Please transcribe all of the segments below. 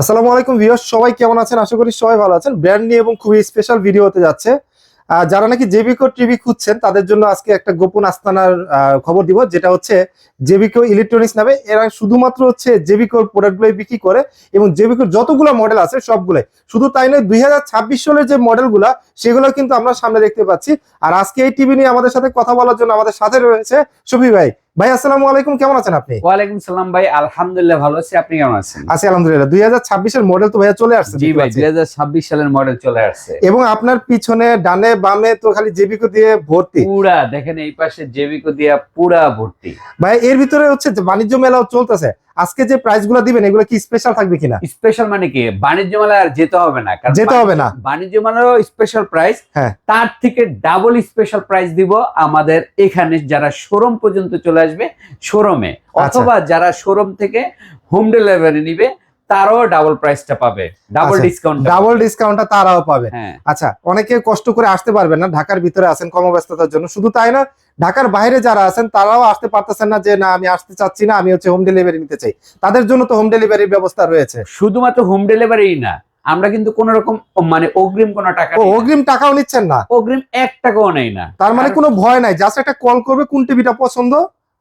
আসসালামু আলাইকুম ভিউয়ার্স, সবাই কেমন আছেন? আশা করি সবাই ভালো আছেন। ব্র্যান্ড নিয়ে এবং খুবই স্পেশাল ভিডিও হতে যাচ্ছে। যারা নাকি জেবিকো টিভি খুঁজছেন, তাদের জন্য আজকে একটা গোপন আস্তানার খবর দিব, যেটা হচ্ছে জেবিকো ইলেকট্রনিক্স নামে। এরা শুধুমাত্র হচ্ছে জেবিকোর প্রোডাক্টগুলোই বিক্রি করে এবং জেবিকোর যতগুলো মডেল আছে সবগুলোই। শুধু তাই নয়, দুই হাজার ছাব্বিশ সালের যে মডেলগুলা সেগুলো কিন্তু আমরা সামনে দেখতে পাচ্ছি। আর আজকে এই টিভি নিয়ে আমাদের সাথে কথা বলার জন্য আমাদের সাথে রয়েছে শফি ভাই। ভাই আসসালামু আলাইকুম কেমন আছেন আপনি? ওয়ালাইকুম সালাম ভাই আলহামদুলিল্লাহ ভালো আছি। আপনি কেমন আছেন? আছি আলহামদুলিল্লাহ। দুই হাজার ছাব্বিশের মডেল তো ভাইয়া চলে আসছে জি ভাই পাচ্ছি। দুই হাজার ছাব্বিশ সালের মডেল চলে আসছে। এবং আপনার পিছনে ডানে বামে তো খালি জেবিকো দিয়ে ভর্তি। পুরা দেখেন এই পাশে জেবিকো দিয়ে পুরা ভর্তি। ভাই এর ভিতরে হচ্ছে বাণিজ্য মেলাও চলতেছে। আজকে যে প্রাইসগুলো দিবেন এগুলো কি স্পেশাল থাকবে কিনা? স্পেশাল মানে কি? বাণিজ্য মেলায় আর যেতে হবে না। কারণ যেতে হবে না। বাণিজ্য- মেলারও স্পেশাল প্রাইস হ্যাঁ। তার থেকে ডাবল স্পেশাল প্রাইস দিব আমাদের এখানে যারা শোরুম পর্যন্ত চলে আসবে শোরুমে আচ্ছা। অথবা যারা শোরুম থেকে হোম ডেলিভারি নিবে তারও ডাবল প্রাইসটা পাবে। ডাবল ডিসকাউন্ট ডাবল ডিসকাউন্টটা তারাও পাবে। হ্যাঁ। আচ্ছা অনেকে কষ্ট করে আসতে পারবেন না ঢাকার ভিতরে আছেন কর্মব্যস্ততার জন্য। শুধু তাই না ঢাকার বাইরে যারা আছেন তারাও আসতে পারতেছেন না যে না আমি আসতে চাচ্ছি না আমি হচ্ছে হোম ডেলিভারি নিতে চাই। তাদের জন্য তো হোম ডেলিভারির ব্যবস্থা রয়েছে। শুধুমাত্র হোম ডেলিভারি না আমরা কিন্তু কোন রকম মানে অগ্রিম কোন টাকা ও অগ্রিম টাকাও নিচ্ছেন না। অগ্রিম এক টাকাও নেই না। তার মানে কোনো ভয় নাই জাস্ট একটা কল করবে কোন টিভিটা পছন্দ?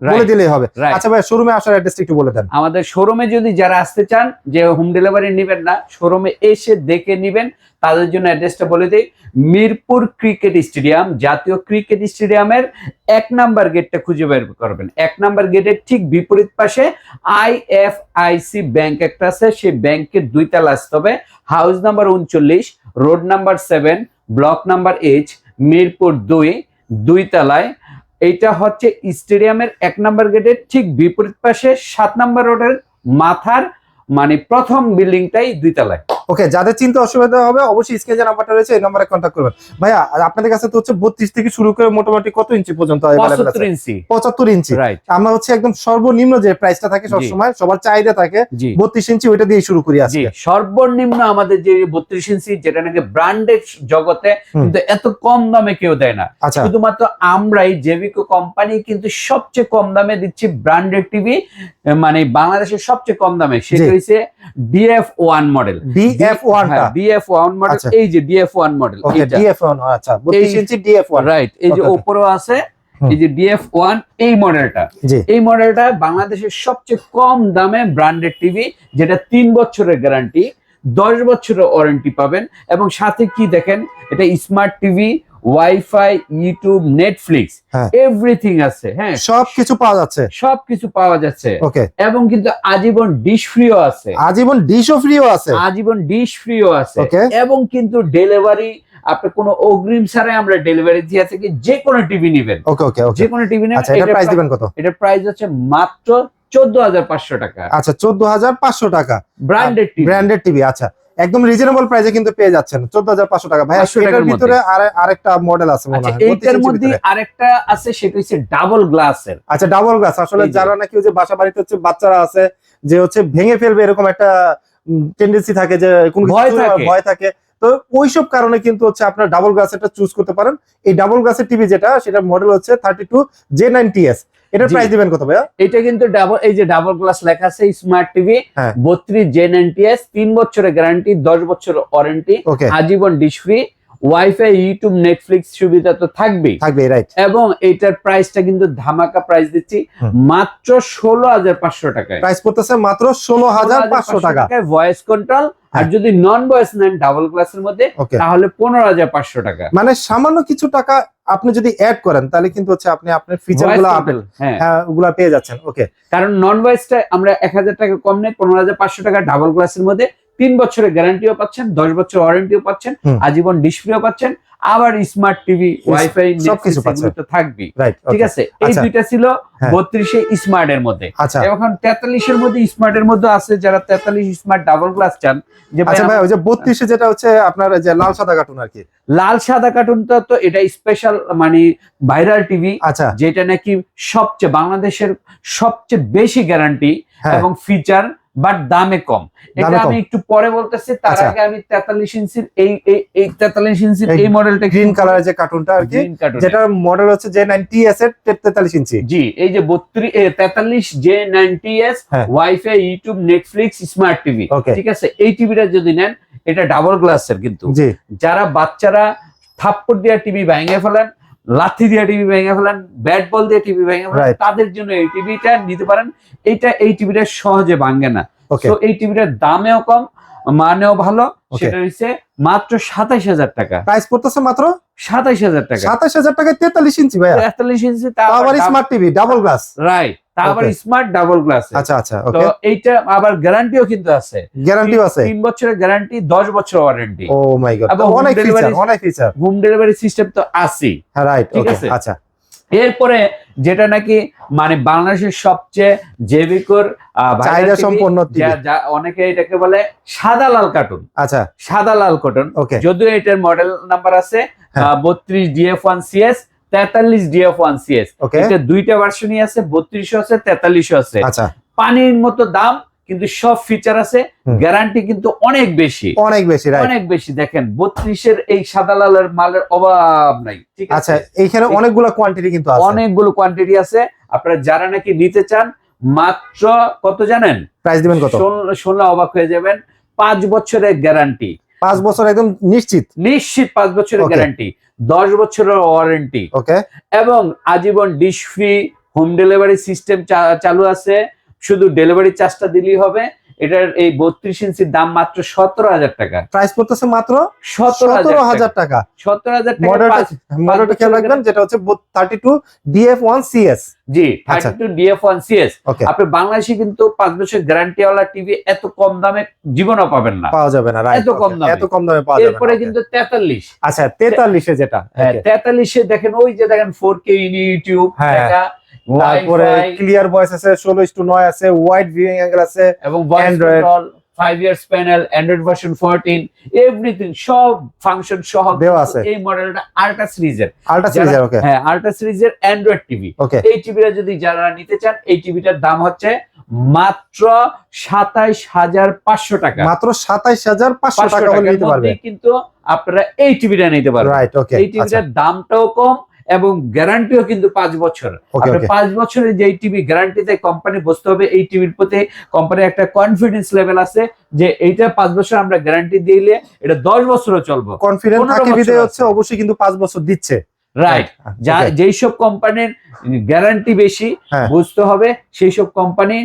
বলে দিলেই হবে। আচ্ছা ভাই শোরুমে আসার অ্যাড্রেসটা একটু বলে দেন। আমাদের শোরুমে যদি যারা আসতে চান যে হোম ডেলিভারি নেবেন না শোরুমে এসে দেখে নেবেন তাদের জন্য অ্যাড্রেসটা বলে দিই। মিরপুর ক্রিকেট স্টেডিয়াম জাতীয় ক্রিকেট স্টেডিয়ামের এক নাম্বার গেটটা খুঁজে বের করবেন। এক নাম্বার গেটের ঠিক বিপরীত পাশে আইএফআইসি ব্যাংক একটা আছে সেই ব্যাংকের দুই তলা আসতে হবে। হাউস নাম্বার উনচল্লিশ road number seven block number H Mirpur দুই দুই তলায়। এইটা হচ্ছে স্টেডিয়ামের এক নম্বর গেটের ঠিক বিপরীত পাশে সাত নাম্বার রোডের মাথার মানে প্রথম বিল্ডিংটাই দুই তলায়। ওকে যাদের চিন্তা অসুবিধা হবে অবশ্যই যে নাম্বারটা রয়েছে এই নাম্বারে কন্ট্যাক্ট করবেন। ভাইয়া আর আপনাদের কাছে তো হচ্ছে বত্রিশ থেকে শুরু করে মোটামুটি কত ইঞ্চি পর্যন্ত ইঞ্চি পঁচাত্তর ইঞ্চি আমরা হচ্ছে একদম সর্বনিম্ন যে প্রাইসটা থাকে। সবসময় সবার চাহিদা থাকে বত্রিশ ইঞ্চি ওইটা দিয়ে শুরু করি আজকে। সর্বনিম্ন আমাদের যে বত্রিশ ইঞ্চি যেটা নাকি ব্র্যান্ডেড জগতে কিন্তু এত কম দামে কেউ দেয় না। আচ্ছা। শুধুমাত্র আমরাই জেভিকো কোম্পানি কিন্তু সবচেয়ে কম দামে দিচ্ছি ব্র্যান্ডেড টিভি মানে বাংলাদেশের সবচেয়ে কম দামে। সেটা জি। হচ্ছে D F one model D F ওয়ানটা ডিএফ ওয়ান মডেল আচ্ছা। এই যে ডিএফ ওয়ান ওকে আচ্ছা এই- ইঞ্চি ডিএফ রাইট এই যে Okay, okay. আছে এই যে ডিএফ এই মডেলটা এই মডেলটা বাংলাদেশের সবচেয়ে কম দামে ব্র্যান্ডেড টিভি যেটা তিন বছরের গ্যারান্টি দশ বছরের ওয়ারেন্টি পাবেন এবং সাথে কি দেখেন এটা smart TV WiFi YouTube Netflix. Everything আছে হ্যাঁ। সব কিছু পাওয়া যাচ্ছে। সবকিছু পাওয়া যাচ্ছে। ওকে এবং কিন্তু আজীবন ডিশ ফ্রিও আছে। আজীবন ডিশও ফ্রিও আছে। আজীবন ডিশ ফ্রিও আছে. এবং কিন্তু ডেলিভারি আপনি কোনো অগ্রিম ছাড়াই আমরা ডেলিভারি দিয়ে থাকি যে কোনো টিভি নেবেন। ওকে ওকে যে কোনো টিভি নেবেন আচ্ছা এটা প্রাইস দিবেন কত? এটার প্রাইস হচ্ছে মাত্র চোদ্দ হাজার পাঁচশো টাকা। আচ্ছা চোদ্দ হাজার পাঁচশো টাকা। ব্র্যান্ডেড টিভি ব্র্যান্ডেড টিভি আচ্ছা। একদম রিজনেবল প্রাইসে কিন্তু পেয়ে যাচ্ছেন। চোদ্দ হাজার পাঁচশো টাকা। ভাই 500 এটার ভিতরে আরে- আরেকটা মডেল আছে মনে আচ্ছা হয় এইটার মধ্যে আরেকটা আছে সেটা হচ্ছে ডাবল গ্লাসের আচ্ছা ডাবল গ্লাস আসলে যারা নাকি ওই যে বাসা বাড়িতে হচ্ছে বাচ্চারা আছে যে হচ্ছে ভেঙে ফেলবে এরকম একটা টেন্ডেন্সি থাকে যে কোনো ভয় থাকে। ভয় থাকে। তো ওইসব কারণে কিন্তু হচ্ছে আপনার ডাবল গ্লাসেরটা চুজ করতে পারেন। এই ডাবল গ্লাসের টিভি যেটা সেটা মডেল হচ্ছে thirty two J ninety S এটার প্রাইস দিবেন কত ভাইয়া? এটা কিন্তু ডাবল এই যে ডাবল গ্লাস লেখা আছে স্মার্ট টিভি হ্যাঁ। বত্রিশ জে এস তিন বছরের গ্যারান্টি দশ বছরের ওয়ারেন্টি আজীবন dish free WiFi YouTube Netflix সুবিধা তো থাকবেই। থাকবে রাইট এবং এইটার প্রাইসটা কিন্তু ধামাকা প্রাইস দিচ্ছি মাত্র ষোলো হাজার পাঁচশো টাকায়। প্রাইস পড়তেছে মাত্র ষোলো হাজার পাঁচশো টাকা। ভয়েস কন্ট্রোল আর হ্যাঁ। যদি নন বয়স নেন ডাবল ক্লাসের মধ্যে তাহলে পনেরো হাজার পাঁচশো টাকা। মানে সামান্য কিছু টাকা আপনি যদি অ্যাড করেন তাহলে কিন্তু হচ্ছে আপনি আপনার ফিচারগুলো আপেল হ্যাঁ। হ্যাঁ ওগুলা পেয়ে যাচ্ছেন। ওকে কারণ নন ভয়েসটা আমরা এক হাজার টাকা কম নেই পনেরো হাজার পাঁচশো টাকা ডাবল ক্লাসের মধ্যে তিন বছরের গ্যারান্টিও পাচ্ছেন দশ বছর ওয়ারেন্টিও পাচ্ছেন আজীবন ডিসপ্লেও পাচ্ছেন আবার স্মার্ট টিভি ওয়াইফাই সবকিছু। তো থাকবেই। ঠিক আছে? এই আচ্ছা। দুইটা ছিল হ্যাঁ। বত্রিশে স্মার্ট এর মধ্যে। আচ্ছা। এখন তেতাল্লিশের মধ্যে স্মার্ট এর মধ্যে আছে যারা তেতাল্লিশ স্মার্ট ডাবল গ্লাস চান যে আচ্ছা ভাই ওই যে বত্রিশে যেটা হচ্ছে আপনার যে লাল সাদা কার্টুন আর কি। লাল সাদা কার্টুনটা তো এটা স্পেশাল মানে ভাইরাল টিভি আচ্ছা। যেটা নাকি সবচেয়ে বাংলাদেশের সবচেয়ে বেশি গ্যারান্টি এবং ফিচার বাট দামে কম। এটা আমি একটু পরে বলতেছি তার আচ্ছা। আগে আমি তেতাল্লিশ ইঞ্চির এই এই এই তেতাল্লিশ ইঞ্চির এই মডেলটা গ্রিন কালারের যে কার্টুনটা আর কি যেটার মডেল হচ্ছে যে নাইনটি এস এর তেতাল্লিশ ইঞ্চি। জি এই যে বত্রিশ তেতাল্লিশ J ninety S. WiFi YouTube Netflix smart TV. ঠিক আছে? এই টিভিটা যদি নেন এটা ডাবল গ্লাসের কিন্তু। যারা বাচ্চারা থাপ্পড় দিয়ে টিভি ভেঙে ফেলেন লাথি দিয়ে টিভি ভেঙে ফেলেন ব্যাট বল দিয়ে টিভি ভেঙে ফেলেন তাদের জন্য এই টিভিটা নিতে পারেন। এইটা এই টিভিটা সহজে ভাঙে না। তো এই টিভিটার দামেও কম মানেও ভালো। সেটা হচ্ছে মাত্র সাতাইশ হাজার টাকা। প্রাইস পড়তেছে মাত্র? সাতাইশ হাজার টাকা। সাতাইশ হাজার টাকা তেতাল্লিশ ইঞ্চি ভাই তেতাল্লিশ inch smart TV double glass right তা আবার স্মার্ট ডাবল গ্লাস আচ্ছা আচ্ছা তো এইটা আবার গ্যারান্টিও কিন্তু আছে। গ্যারান্টিও আছে? বছরের গ্যারান্টি দশ বছর ওয়ারেন্টি ও মাই গড অনেক ফিচার অনেক ফিচার হোম ডেলিভারি সিস্টেম তো আছেই। হ্যাঁ রাইট ঠিক আছে। আচ্ছা। এরপরে যেটা নাকি মানে বাংলাদেশের সবচেয়ে জেবিকর চাহিদা সম্পন্ন অনেকে এটাকে বলে সাদা লাল কার্টুন আচ্ছা। সাদা লাল কার্টুন ওকে যদিও এটার মডেল নাম্বার আছে হ্যাঁ। বত্রিশ D F one C S তেতাল্লিশ D F one C S এটা দুইটা ভার্সনই আছে বত্রিশও আছে তেতাল্লিশও আছে। আচ্ছা। পানির মতো দাম কিন্তু সব ফিচার আছে। গ্যারান্টি কিন্তু অনেক বেশি। অনেক বেশি অনেক বেশি দেখেন বত্রিশের এই সাদা লালের মালের অভাব নাই ঠিক আচ্ছা আছে এইখানে অনেকগুলো কোয়ান্টিটি কিন্তু অনেকগুলো কোয়ান্টিটি আছে। আপনারা যারা নাকি নিতে চান মাত্র কত জানেন? প্রাইস দিবেন কত? শুন- শুনলে অবাক হয়ে যাবেন। পাঁচ বছরের গ্যারান্টি পাঁচ বছর একদম নিশ্চিত? নিশ্চিত পাঁচ বছরের. গ্যারান্টি দশ বছরের ওয়ারেন্টি ওকে এবং আজীবন dish free home delivery system চালু আছে। শুধু ডেলিভারি চার্জটা দিলেই হবে। এটার এই বত্রিশ ইঞ্চির দাম মাত্র সতেরো হাজার টাকা। প্রাইস পড়তেছে মাত্র সতেরো হাজার টাকা। সতেরো হাজার টাকা মডেলটা খেয়াল রাখবেন যেটা হচ্ছে thirty two D F one C S জি। Thirty two D F one C S আপনি বাংলাদেশে কিন্তু পাঁচ বছর গ্যারান্টি ওয়ালা টিভি এত কম দামে জীবনও পাবেন না। পাওয়া যাবে না এত কম দামে। এত কম দামে পাওয়া যাবে এরপরে কিন্তু তেতাল্লিশ। আচ্ছা তেতাল্লিশে যেটা okay। তেতাল্লিশে দেখেন ওই যে দেখেন ফোর কে ইউটিউব হ্যাঁ। তারপরে ক্লিয়ার ভয়েস আছে ষোলো ইস্টু নয় আছে ওয়াইড ভিউইং অ্যাঙ্গেল আছে এবং। Control five years panel Android version fourteen everything সব ফাংশন সহ দেওয়া আছে। এই মডেলটা আল্ট্রা সিরিজের আল্ট্রা সিরিজের ওকে হ্যাঁ আল্ট্রা সিরিজের অ্যান্ড্রয়েড টিভি ওকে এই টিভিটা যদি যারা নিতে চান এই টিভিটার দাম হচ্ছে মাত্র সাতাইশ হাজার পাঁচশো টাকা। মাত্র সাতাইশ হাজার পাঁচশো টাকা কিন্তু আপনারা এই টিভিটা নিতে পারবেন। রাইট ওকে এই টিভিটার দামটাও কম এবং গ্যারান্টিও কিন্তু পাঁচ বছর। আপনি পাঁচ বছরের যে টিভি গ্যারান্টিতে কোম্পানি বসতে হবে এই টিভির প্রতি কোম্পানির একটা কনফিডেন্স লেভেল আছে যে এইটা পাঁচ বছর আমরা গ্যারান্টি দিলে এটা দশ বছরও চলবো। হচ্ছে অবশ্যই কিন্তু পাঁচ বছর দিচ্ছে। রাইট যা যেই সব কোম্পানির গ্যারান্টি বেশি হ্যাঁ। বুঝতে হবে সেই সব কোম্পানি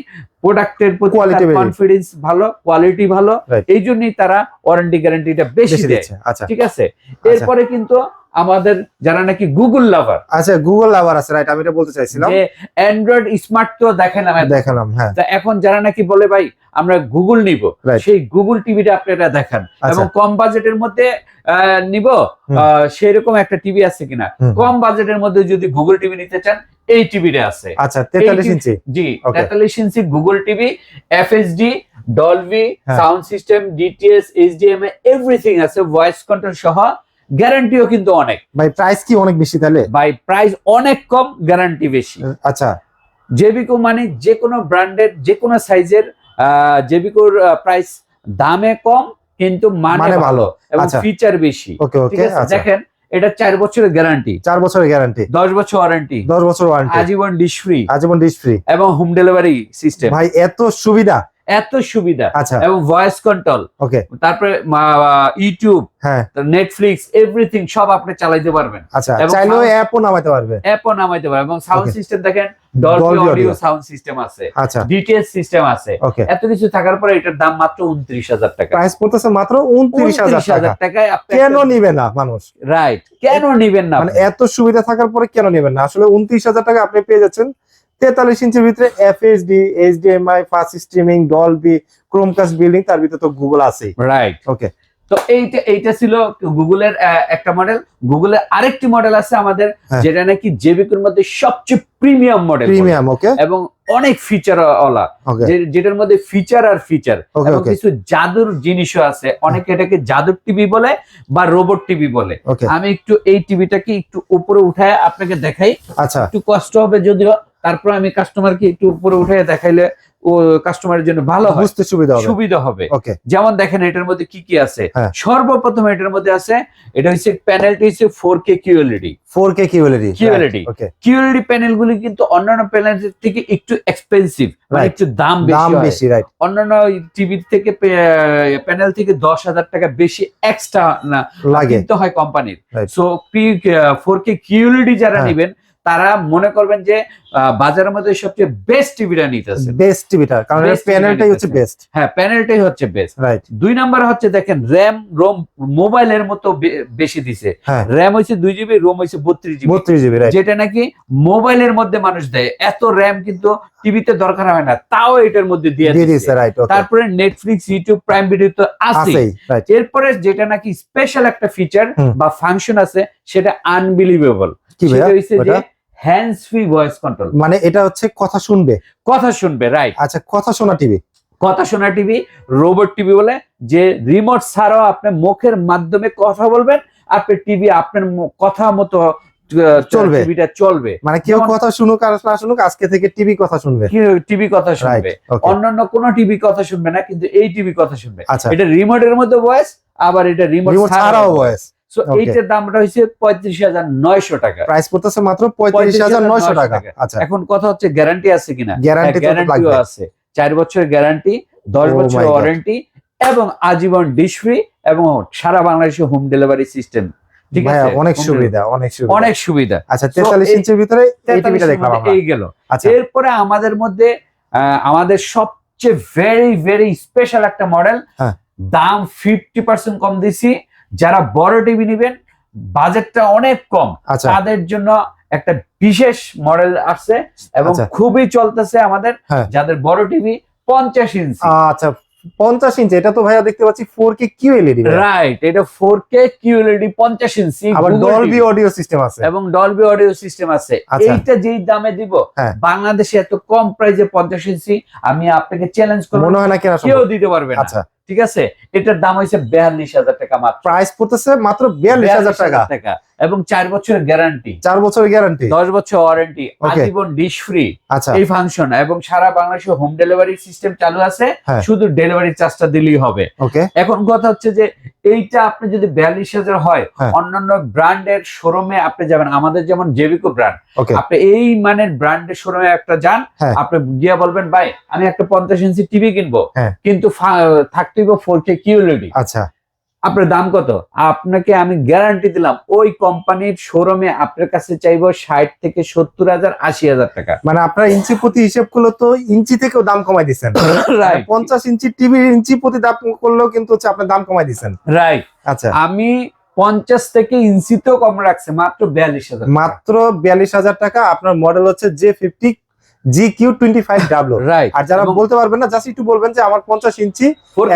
প্রোডাক্টের প্রতি কনফিডেন্স ভালো কোয়ালিটি ভালো। এই জন্যই তারা ওয়ারেন্টি গ্যারান্টিটা বেশি দেয়। আচ্ছা। ঠিক আছে? এরপরে কিন্তু আমাদের যারা নাকি গুগল লাভার আচ্ছা গুগল লাভার আছে রাইট আমি এটা বলতে চাইছিলাম। যে অ্যান্ড্রয়েড স্মার্ট তো দেখেন আমার দেখালাম হ্যাঁ। তা এখন যারা নাকি বলে ভাই আমরা গুগল নিব সেই গুগল টিভিটা আপনারা দেখান। আচ্ছা। এবং কম বাজেটের মধ্যে নিব সেরকম একটা টিভি আছে কিনা। কম বাজেটের মধ্যে যদি গুগল টিভি নিতে চান এই টিভিটা আছে। আচ্ছা তেতাল্লিশ এই- ইঞ্চি? জি Okay. তেতাল্লিশ inch Google TV F S D হ্যাঁ। Sound system D T S H D M I everything আছে ভয়েস কন্ট্রোল সহ গ্যারান্টিও কিন্তু অনেক। ভাই প্রাইস কি অনেক বেশি তাহলে? ভাই প্রাইস অনেক কম গ্যারান্টি বেশি। আচ্ছা। জেবিকো মানে যে কোনো ব্র্যান্ডের যে কোনো সাইজের জেবিকোর প্রাইস দামে কম কিন্তু মানে মানে ভালো। এবং আচ্ছা। ফিচার বেশি। ওকে ওকে আচ্ছা। দেখেন এটা চার বছরের গ্যারান্টি চার বছরের গ্যারান্টি দশ বছর ওয়ারেন্টি দশ বছর ওয়ারেন্টি আজীবন ডিশ ফ্রি আজীবন ডিশ ফ্রি এবং হোম ডেলিভারি সিস্টেম ভাই এত সুবিধা। এত সুবিধা। আচ্ছা। এবং ভয়েস কন্ট্রোল ওকে তারপরে ইউটিউব হ্যাঁ। নেটফ্লিক্স এভরিথিং সব আপনি চালাইতে পারবেন। আচ্ছা চাইলেও অ্যাপও নামাইতে পারবে। অ্যাপও নামাইতে পারবেন এবং সাউন্ড সিস্টেম দেখেন ডলবি অডিও সাউন্ড সিস্টেম আছে। আচ্ছা। ডিটিএস সিস্টেম আছে। ওকে এত কিছু থাকার পরে এটার দাম মাত্র উনত্রিশ হাজার টাকা। প্রাইস পড়তেছে মাত্র উনত্রিশ হাজার উনত্রিশ হাজার টাকা। টাকায় আপনি কেন নিবে না মানুষ? রাইট কেন নিবেন না মানে এত সুবিধা থাকার পরে কেন নেবেন না? আসলে উনত্রিশ হাজার টাকা আপনি পেয়ে যাচ্ছেন তেতাল্লিশ ইঞ্চির ভিতরে F F S D H D M I fast streaming Dolby Chromecast building তার ভিতরে তো গুগল আছেই রাইট ওকে তো এইটা এইটা ছিল গুগলের একটা মডেল গুগলের আরেকটি মডেল আছে আমাদের হ্যাঁ। যেটা নাকি জেবিকুর মধ্যে সবচেয়ে প্রিমিয়াম মডেল প্রিমিয়াম ওকে এবং অনেক ফিচার ওলা। যেটার মধ্যে ফিচার আর ফিচার এবং কিছু জাদুর জিনিসও আছে। অনেকে এটাকে জাদুর টিভি বলে বা রোবট টিভি বলে। আমি একটু এই টিভিটাকে একটু উপরে উঠায় আপনাকে দেখাই। আচ্ছা। একটু কষ্ট হবে যদিও। তারপর আমি কাস্টমারকে একটু উপরে উঠে দেখাইলে ও কাস্টমারের জন্য ভালো বুঝতে সুবিধা হবে। সুবিধা হবে। যেমন দেখেন এটার মধ্যে কি কি আছে? হ্যাঁ। সর্বপ্রথম এটার মধ্যে আছে এটা হচ্ছে প্যানেলটি হচ্ছে four K QLED four K QLED QLED okay QLED panel গুলি কিন্তু অন্যান্য প্যানেল থেকে একটু এক্সপেন্সিভ মানে একটু দাম বেশি বেশি রাইট অন্যান্য টিভি থেকে প্যানেল থেকে দশ হাজার টাকা বেশি এক্সট্রা না। লাগে। কিনতে হয় কোম্পানির সো ফোর কে কিউএলইডি যারা হ্যাঁ। নেবেন তারা মনে করবেন যে বাজারের মধ্যে সবচেয়ে বেস্ট টিভিটা নিতেছে। বেস্ট টিভিটা কারণ প্যানেলটাই হচ্ছে বেস্ট হ্যাঁ প্যানেলটাই হচ্ছে বেস্ট রাইট দুই নাম্বার হচ্ছে দেখেন র্যাম রোম মোবাইলের মতো বেশি দিছে। র্যাম হচ্ছে দুই জিবি রোম হচ্ছে বত্রিশ জিবি বত্রিশ জিবি যেটা নাকি মোবাইলের মধ্যে মানুষ দেয়। এত র্যাম কিন্তু টিভিতে দরকার হয় না তাও এটার মধ্যে দিয়ে দিয়ে দিয়েছে তারপরে নেটফ্লিক্স ইউটিউব প্রাইম ভিডিও তো আছে আছেই এরপরে যেটা নাকি স্পেশাল একটা ফিচার বা ফাংশন আছে সেটা আনবিলিভেবল সেটা? হ্যান্ডস ফ্রি ভয়েস কন্ট্রোল মানে এটা হচ্ছে কথা শুনবে? কথা শুনবে রাইট আচ্ছা কথা শোনা টিভি। কথা শোনা টিভি রোবট টিভি বলে যে রিমোট ছাড়াও আপনি মুখের মাধ্যমে কথা বলবেন আপনার টিভি আপনার কথা মতো চলবে। টিভিটা চলবে। মানে কেউ কথা শুনুক আর না শুনুক আজকে থেকে টিভি কথা শুনবে। টিভি কথা শুনবে। অন্যান্য কোন টিভি কথা শুনবে না কিন্তু এই টিভি কথা শুনবে। আচ্ছা। এটা রিমোটের মধ্যে ভয়েস আবার এটা রিমোট রিমোট ছাড়াও ভয়েস সো. এইটার দামটা হচ্ছে পঁয়ত্রিশ হাজার নয়শো টাকা। প্রাইস পড়তেছে মাত্র পঁয়ত্রিশ হাজার নয়শো টাকা। আচ্ছা। এখন কথা হচ্ছে গ্যারান্টি আছে কিনা? গ্যারান্টিও আছে। চার বছরের গ্যারান্টি দশ Oh বছরের ওয়ারেন্টি এবং আজীবন ডিশ ফ্রি এবং সারা বাংলাদেশে হোম ডেলিভারি সিস্টেম ঠিক আছে? অনেক সুবিধা অনেক সুবিধা। অনেক সুবিধা। আচ্ছা তেতাল্লিশ ইঞ্চির ভিতরে এই টিভিটা 43 দেখলাম এই গেল। আচ্ছা। এরপরে আমাদের মধ্যে আমাদের সবচেয়ে ভেরি ভেরি স্পেশাল একটা মডেল হ্যাঁ। দাম ফিফটি পার্সেন্ট কম দিছি। যারা বড় টিভি নেবেন বাজেটটা অনেক কম। আচ্ছা। তাদের জন্য একটা বিশেষ মডেল আসছে এবং আচ্ছা। খুবই চলতেছে আমাদের হ্যাঁ। যাদের বড় টিভি পঞ্চাশ ইঞ্চি আচ্ছা পঞ্চাশ ইঞ্চি এটা তো ভাইয়া দেখতে পাচ্ছি four K Q LED right এটা ফোর কে কিউ কিউএলইডি পঞ্চাশ ইঞ্চি আবার ডলবি অডিও সিস্টেম আছে। এবং ডলবি অডিও সিস্টেম আছে। আচ্ছা। এইটা যেই দামে দিব হ্যাঁ। বাংলাদেশে এত কম প্রাইসে পঞ্চাশ ইঞ্চি আমি আপনাকে চ্যালেঞ্জ করব মনে হয় না কেউ দিতে পারবে আচ্ছা। ঠিক আছে? এটার দাম হয়েছে বিয়াল্লিশ হাজার টাকা মাত্র। প্রাইস পড়তেছে মাত্র বিয়াল্লিশ হাজার টাকা। এবং চার বছরের গ্যারান্টি। চার বছরের গ্যারান্টি। দশ বছর ওয়ারেন্টি। আজীবন ডিশ ফ্রি আচ্ছা। এই ফাংশন এবং সারা বাংলাদেশে হোম ডেলিভারি সিস্টেম চালু আছে। হ্যাঁ। শুধু ডেলিভারি চার্জটা দিলেই হবে। এখন কথা হচ্ছে যে এইটা আপনি যদি বিয়াল্লিশ হাজার হয় হ্যাঁ। অন্যান্য ব্র্যান্ডের শোরুমে আপনি যাবেন। আমাদের যেমন জেভিকো ব্র্যান্ড আপনি এই মানের ব্র্যান্ডের শোরুমে একটা যান। হ্যাঁ। আপনি গিয়ে বলবেন ভাই আমি একটা পঞ্চাশ ইঞ্চি টিভি কিনবো। কিন্তু ফা- থাকতে ফোর কে কিউএলইডি আচ্ছা। আপনার দাম কত? আপনাকে আমি গ্যারান্টি দিলাম ওই কোম্পানির শোরুমে আপনার কাছে চাইব ষাট থেকে সত্তর হাজার আশি হাজার টাকা। মানে আপনার ইঞ্চি প্রতি হিসেব করলে তো ইঞ্চি থেকেও দাম কমাই দিচ্ছেন। রাইট পঞ্চাশ ইঞ্চি টিভি ইঞ্চি প্রতি দাম করলেও কিন্তু হচ্ছে আপনার দাম কমাই দিচ্ছেন। রাইট আচ্ছা। আমি পঞ্চাশ থেকে ইঞ্চিতেও কম রাখছে মাত্র বিয়াল্লিশ হাজার মাত্র বিয়াল্লিশ হাজার টাকা আপনার মডেল হচ্ছে J fifty G Q twenty five W. Right আর যারা বলতে পারবেন না জাস্ট একটু বলবেন যে আমার পঞ্চাশ inch four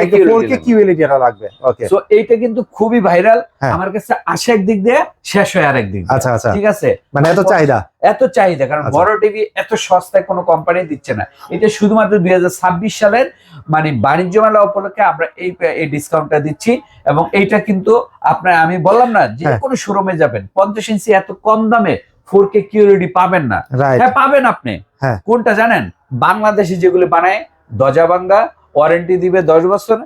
K Q LED লাগবে। ওকে তো এইটা কিন্তু খুবই ভাইরাল হ্যাঁ। আমার কাছে আসে একদিক দিয়ে শেষ হয় আরেক দিক আচ্ছা আচ্ছা। ঠিক আছে? মানে এত চাহিদা? এত চাহিদা কারণ আচ্ছা। বড় টিভি এত সস্তায় কোনো কোম্পানি দিচ্ছে না। এটা শুধুমাত্র দুই হাজার ছাব্বিশ সালের মানে বাণিজ্য মেলা উপলক্ষে আমরা এই এই ডিসকাউন্টটা দিচ্ছি। এবং এইটা কিন্তু আপনার আমি বললাম না যে হ্যাঁ। কোনো শোরুমে যাবেন পঞ্চাশ ইঞ্চি এত কম দামে ফোর কে কিউরিটি পাবেন না। হ্যাঁ পাবেন আপনি। হ্যাঁ। কোনটা জানেন? বাংলাদেশে যেগুলো বানায় দজা ভাঙ্গা ওয়ারেন্টি দিবে দশ বছর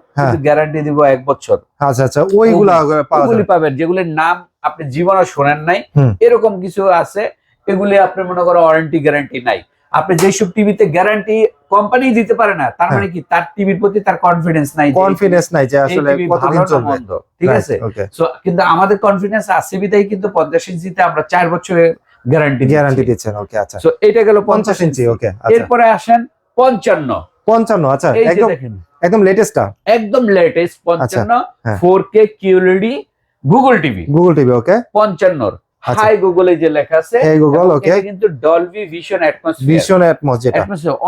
গ্যারান্টি দিব এক বছর। আচ্ছা আচ্ছা ওইগুলা যাবে। পাবেন যেগুলির নাম আপনি জীবনে শোনেন নাই। এরকম কিছু আছে এগুলি আপনি মনে করেন ওয়ারেন্টি গ্যারান্টি নাই। আপনি যেসব টিভিতে গ্যারান্টি কোম্পানি দিতে পারে না তার মানে কি? তার টিভির প্রতি তার কনফিডেন্স নাই কনফিডেন্স নাই যে আসলে কতদিন চলবে। ঠিক আছে? So, কিন্তু আমাদের কনফিডেন্স আছে বিধায় কিন্তু পঞ্চাশ ইঞ্চিতে আমরা চার বছরের গ্যারান্টি গ্যারান্টি দিচ্ছেন ওকে আচ্ছা। তো এটা গেল পঞ্চাশ ইঞ্চি ওকে আচ্ছা। এরপরে আসেন পঞ্চান্ন। পঞ্চান্ন আচ্ছা একদম একদম লেটেস্টটা একদম লেটেস্ট পঞ্চান্ন হ্যাঁ। Four K QLED Google TV Google TV okay পঞ্চান্নর। আচ্ছা। হাই গুগলে যে লেখা আছে এই গুগল ওকে কিন্তু ডলবি ভিশন অ্যাটমসফিয়ার ভীষণ অ্যাটমস যেটা।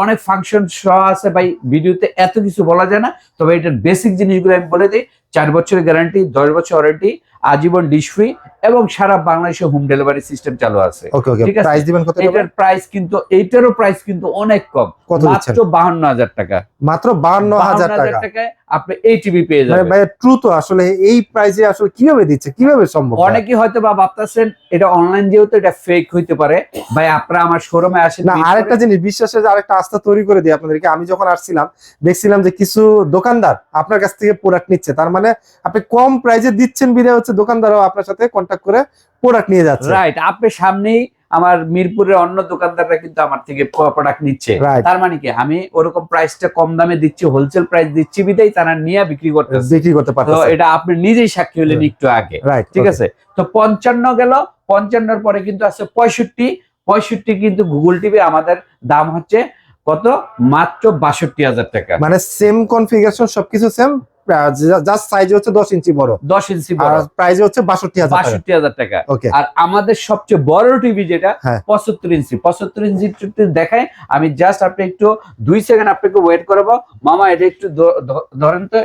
অনেক ফাংশন সহ আছে ভাই ভিডিওতে এত কিছু বলা যায় না তবে এটার বেসিক জিনিসগুলো আমি বলে দিই চার বছরের গ্যারান্টি দশ বছর ওয়ারেন্টি আজীবন ডিশ ফ্রি এবং সারা বাংলাদেশে হোম ডেলিভারি সিস্টেম চালু আছে। ওকে ওকে ঠিক আছে। প্রাইস দিবেন কত এটার প্রাইস কিন্তু এইটারও প্রাইস কিন্তু অনেক কম। মাত্র বাহান্ন হাজার টাকা। মাত্র বাহান্ন হাজার 52,000 টাকা আপনি এই টিভি পেয়ে মানে যাবেন। ভাই ট্রু তো আসলে এই প্রাইসে আসলে কীভাবে দিচ্ছে কীভাবে সম্ভব ভাই? অনেকে হয়তো বা ভাবতেছেন এটা অনলাইন যেহেতু এটা ফেক হইতে পারে। ভাই আপনারা আমার শোরুমে আসেন না আরেকটা জিনিস বিশ্বাসের যে আরেকটা আস্থা তৈরি করে দিই আপনাদেরকে। আমি যখন আসছিলাম দেখছিলাম যে কিছু দোকানদার আপনার কাছ থেকে প্রোডাক্ট নিচ্ছে তার মানে আপনি কম প্রাইসে দিচ্ছেন বিধায় হচ্ছে দোকানদারও আপনার সাথে কন্ট্যাক্ট করে প্রোডাক্ট নিয়ে যাচ্ছে। রাইট আপনি সামনেই আমার মিরপুরের অন্য দোকানদাররা কিন্তু আমার থেকে প্রোডাক্ট নিচ্ছে। তার মানে কি? আমি ওরকম প্রাইসটা কম দামে দিচ্ছি হোলসেল প্রাইস দিচ্ছি বিদায় তারা নিয়ে বিক্রি করতেছে। বিক্রি করতে তো পারতেছে। এটা আপনি নিজেই সাক্ষী হলেন একটু আগে। রাইট ঠিক আছে? তো পঞ্চান্ন গেল পঞ্চান্নর পরে কিন্তু আছে পঁয়ষট্টি। পঁয়ষট্টি কিন্তু গুগল টিভি আমাদের দাম হচ্ছে কত? মাত্র বাষট্টি হাজার টাকা। মানে সেম কনফিগারেশন সবকিছু সেম জাস্ট সাইজ হচ্ছে দশ ইঞ্চি বড়। দশ ইঞ্চি আর প্রাইস হচ্ছে বাষট্টি হাজার টাকা। বাষট্টি হাজার টাকা। ওকে আর আমাদের সবচেয়ে বড় টিভি যেটা হ্যাঁ। পঁচাত্তর ইঞ্চি। পঁচাত্তর ইঞ্চি একটু দেখাই আমি জাস্ট আপনি একটু দুই সেকেন্ড আপনাকে ওয়েট করাবো। মামা এটা একটু ধরেন তো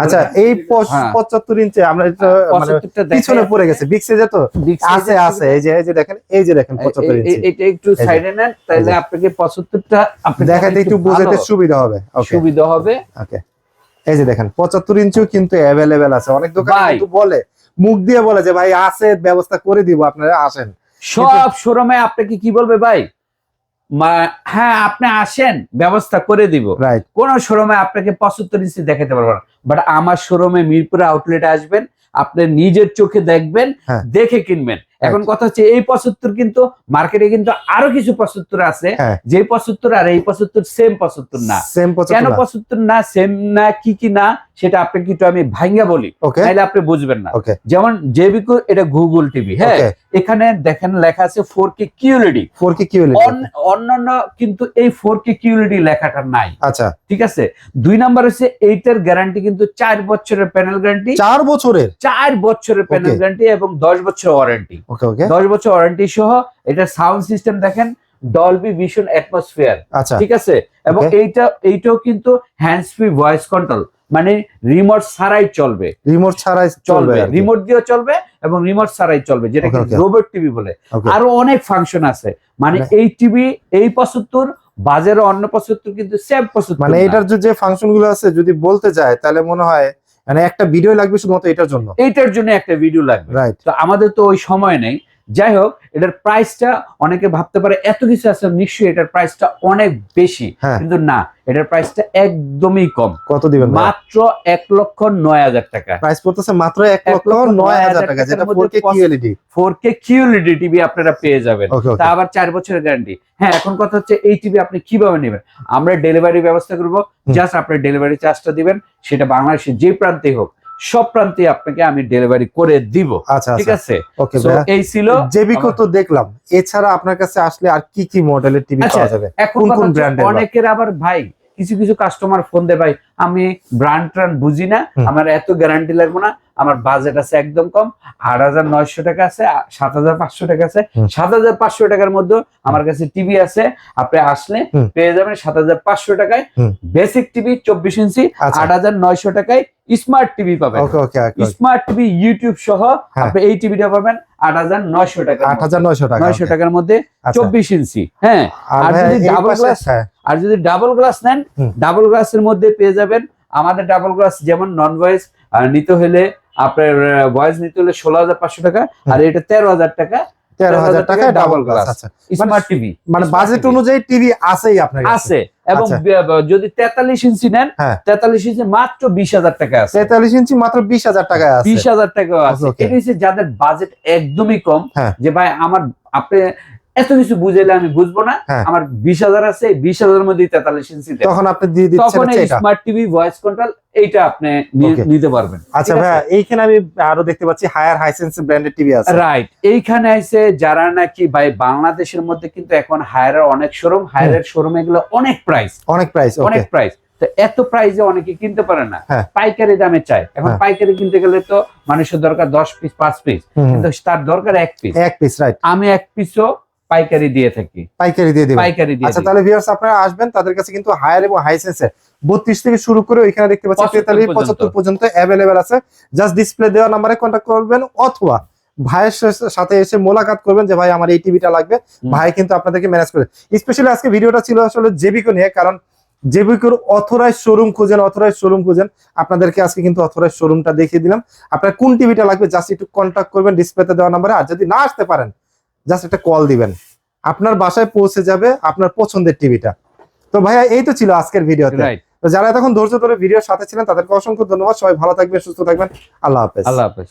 আচ্ছা এই হ্যাঁ। পঁচাত্তর ইঞ্চি আমরা এটা মানে পিছনে পড়ে গেছে। বিগ সাইজে তো? আছে আছে। এই যে এই যে দেখেন এই যে দেখেন এ- পঁচাত্তর এ- ইঞ্চি। এটা একটু সাইডে নেন তাহলে আপনাকে পঁচাত্তরটা আপনি দেখাতে একটু বোঝাতে সুবিধা হবে। সুবিধা হবে। ওকে এই যে দেখেন পঁচাত্তর ইঞ্চিও কিন্তু অ্যাভেলেবেল আছে। অনেক দোকান কিন্তু বলে মুখ দিয়ে বলে যে ভাই আছে ব্যবস্থা করে দিব আপনারা আসেন। সব শোরুমে আপনাকে কি বলবে ভাই? হ্যাঁ আপনি আসেন ব্যবস্থা করে দিব। কোন শোরুমে আপনাকে পঁচাত্তর ইঞ্চি দেখাতে পারব না। বাট আমার শোরুমে মিরপুরে আউটলেট আসবেন আপনি নিজের চোখে দেখবেন হ্যাঁ। দেখে কিনবেন। এখন কথা হচ্ছে এই পঁচাত্তর কিন্তু মার্কেটে কিন্তু আরও কিছু পঁচাত্তর আছে। হ্যাঁ। যে পঁচাত্তর আর এই পঁচাত্তর সেম পঁচাত্তর না। সেম কেন পঁচাত্তর না সেম না কি কি না? সেটা আপনাকে একটু আমি ভাঙ্গা বলি তাইলে আপনি বুঝবেন না। যেমন জেবিকো এটা গুগল টিভি হ্যাঁ? এখানে দেখেন লেখা আছে ফোর কে কিউলিডি ফোর কি অন্যান্য কিন্তু এই ফোর কে কিউলিডি লেখাটা নাই। আচ্ছা। ঠিক আছে? দুই নাম্বার হচ্ছে এইটার গ্যারান্টি কিন্তু চার বছরের প্যানেল গ্যারান্টি চার বছরের? চার বছরের প্যানেল গ্যারান্টি এবং দশ বছর ওয়ারেন্টি ওকে ওকে দশ বছর ওয়ারেন্টি সহ এটা সাউন্ড সিস্টেম দেখেন ডলবি ভিশন অ্যাটমসফিয়ার আচ্ছা। ঠিক আছে? এবং এইটা এইটাও কিন্তু হ্যান্ডস ফ্রি ভয়েস কন্ট্রোল মানে রিমোট ছাড়াই চলবে। রিমোট ছাড়াই চলবে। রিমোট দিয়ে চলবে এবং রিমোট ছাড়াই চলবে যেটাকে. রোবট টিভি বলে. আরও অনেক ফাংশন আছে। মানে মানে- এই টিভি এই পঁচাত্তর বাজারে অন্য পঁচাত্তর কিন্তু সেম পঁচাত্তর মানে এটার যে- ফাংশনগুলো আছে যদি বলতে যায় তাহলে মনে হয় মানে একটা ভিডিও লাগবে শুধুমাত্র এটার জন্য। এইটার জন্য একটা ভিডিও লাগবে। রাইট তো আমাদের তো ওই সময় নেই। যাই হোক এটার প্রাইসটা অনেকে ভাবতে পারে এত কিছু আছে নিশ্চয়ই এটার প্রাইসটা অনেক বেশি। হ্যাঁ। কিন্তু না এটার প্রাইসটা একদমই কম। কত দিবেন মাত্র এক লক্ষ নয় হাজার টাকা। প্রাইস পড়তেছে মাত্র এক লক্ষ নয় হাজার টাকা যেটা four K QLED four K QLED TV আপনারা পেয়ে যাবেন। তা আবার চার বছরের গ্যারান্টি হ্যাঁ এখন কথা হচ্ছে এই টিভি আপনি কীভাবে নেবেন? আমরা ডেলিভারি ব্যবস্থা করব। জাস্ট আপনি ডেলিভারি চার্জটা দিবেন সেটা বাংলাদেশের যে প্রান্তে হোক। সব প্রান্তে আপনাকে আমি ডেলিভারি করে দিব। আচ্ছা ঠিক আচ্ছা আছে? ওকে এই ছিল জেবিকো তো দেখলাম। এছাড়া আপনার কাছে আসলে আর কি কি মডেলের টিভি আচ্ছা, পাওয়া যাবে? কোন কোন ব্র্যান্ডের অনেকের আবার ভাই কিছু কিছু কাস্টমার ফোন দেয় ভাই আমি ব্র্যান্ড ট্রান্ড বুঝি না আমার এত গ্যারান্টি লাগবে না আমার বাজেট আছে একদম কম আট হাজার নয়শো টাকা আছে সাত হাজার পাঁচশো টাকা আছে সাত হাজার পাঁচশো টাকার মধ্যে আমার কাছে টিভি আছে আপনি আসলে পেয়ে যাবেন সাত হাজার পাঁচশো টাকায় বেসিক টিভি চব্বিশ ইঞ্চি আচ্ছা। আট হাজার নয়শো টাকায় স্মার্ট টিভি পাবেন। স্মার্ট টিভি ইউটিউব সহ হ্যাঁ। আপনি এই টিভিটা পাবেন আট হাজার নয়শো টাকা আট হাজার নয়শো টাকা নয়শো টাকার মধ্যে আচ্ছা। চব্বিশ ইঞ্চি হ্যাঁ। আর যদি glass- হ্যাঁ, আর যদি ডাবল গ্লাস নেন। ডাবল গ্লাসের মধ্যে পেয়ে যাবেন আমাদের ডাবল গ্লাস যেমন নন ভয়েস নিতে হলে আপনার ভয়েস নিতে হলে ষোলো হাজার পাঁচশো টাকা আর এটা তেরো হাজার টাকা তেরো হাজার টাকা ডাবল গ্লাস আচ্ছা। স্মার্ট টিভি মানে বাজেট অনুযায়ী টিভি আছেই আপনার আছে। এবং আচ্ছা। যদি তেতাল্লিশ ইঞ্চি নেন হ্যাঁ। তেতাল্লিশ ইঞ্চি মাত্র বিশ হাজার টাকা আছে। তেতাল্লিশ ইঞ্চি মাত্র বিশ হাজার আছে। বিশ হাজার টাকা আছে. এটা হচ্ছে যাদের বাজেট একদমই কম হ্যাঁ। যে ভাই আমার আপনি এত কিছু বুঝাইলে আমি বুঝব না। হ্যাঁ। আমার বিশ হাজার আছে বিশ হাজারের মধ্যে তেতাল্লিশ ইঞ্চি তখন আপনি দিয়ে দিচ্ছেন তখন স্মার্ট টিভি ভয়েস কন্ট্রোল এইটা আপনি নিতে পারবেন। আচ্ছা? ভাইয়া এইখানে আমি আরও দেখতে পাচ্ছি হায়ার হাইসেন্স ব্র্যান্ডের টিভি আছে। রাইট এইখানে আছে যারা নাকি ভাই বাংলাদেশের মধ্যে কিন্তু এখন হায়ারের অনেক শোরুম হায়ারের শোরুম এগুলো অনেক প্রাইস অনেক প্রাইস অনেক প্রাইস তো এত প্রাইসে অনেকে কিনতে পারে না। হ্যাঁ। পাইকারি দামে চায়। এখন হ্যাঁ। পাইকারি কিনতে গেলে তো মানুষের দরকার দশ পিস পাঁচ পিস কিন্তু তার দরকার এক পিস এক পিস রাইট আমি এক পিসও পাইকারি দিয়ে থাকি। পাইকারি দিয়ে দিবেন। পাইকারি দিয়ে আচ্ছা তাহলে ভিউয়ার্স আপনারা আসবেন তাদের কাছে কিন্তু হায়ার এবং হাই সেন্সের বত্রিশ থেকে শুরু করে ওইখানে দেখতে পাচ্ছেন 43 75 পর্যন্ত। অ্যাভেলেবেল আছে। জাস্ট ডিসপ্লে দেওয়া নাম্বারে কন্ট্যাক্ট করবেন অথবা ভাইয়ের সাথে এসে মোলাকাত করবেন যে ভাই আমার এই টিভিটা লাগবে। ভাই কিন্তু আপনাদেরকে ম্যানেজ করে। স্পেশালি আজকে ভিডিওটা ছিল আসলে জেবিকো নিয়ে কারণ জেবিকোর অথরাইজ শোরুম খুঁজেন অথরাইজ শোরুম খুঁজেন। আপনাদেরকে আজকে কিন্তু অথরাইজ শোরুমটা দেখিয়ে দিলাম। আপনার কোন টিভিটা লাগবে জাস্ট একটু কন্ট্যাক্ট করবেন ডিসপ্লেতে দেওয়া নাম্বারে। আর যদি না আসতে পারেন জাস্ট একটা কল দিবেন। আপনার বাসায় পৌঁছে যাবে আপনার পছন্দের টিভিটা। তো ভাইয়া এই তো ছিল আজকের ভিডিওতে। তো যারা এখন ধৈর্য ধরে ভিডিওর সাথে ছিলেন তাদেরকে অসংখ্য ধন্যবাদ। সবাই ভালো থাকবেন সুস্থ থাকবেন। আল্লাহ হাফেজ। আল্লাহ হাফেজ।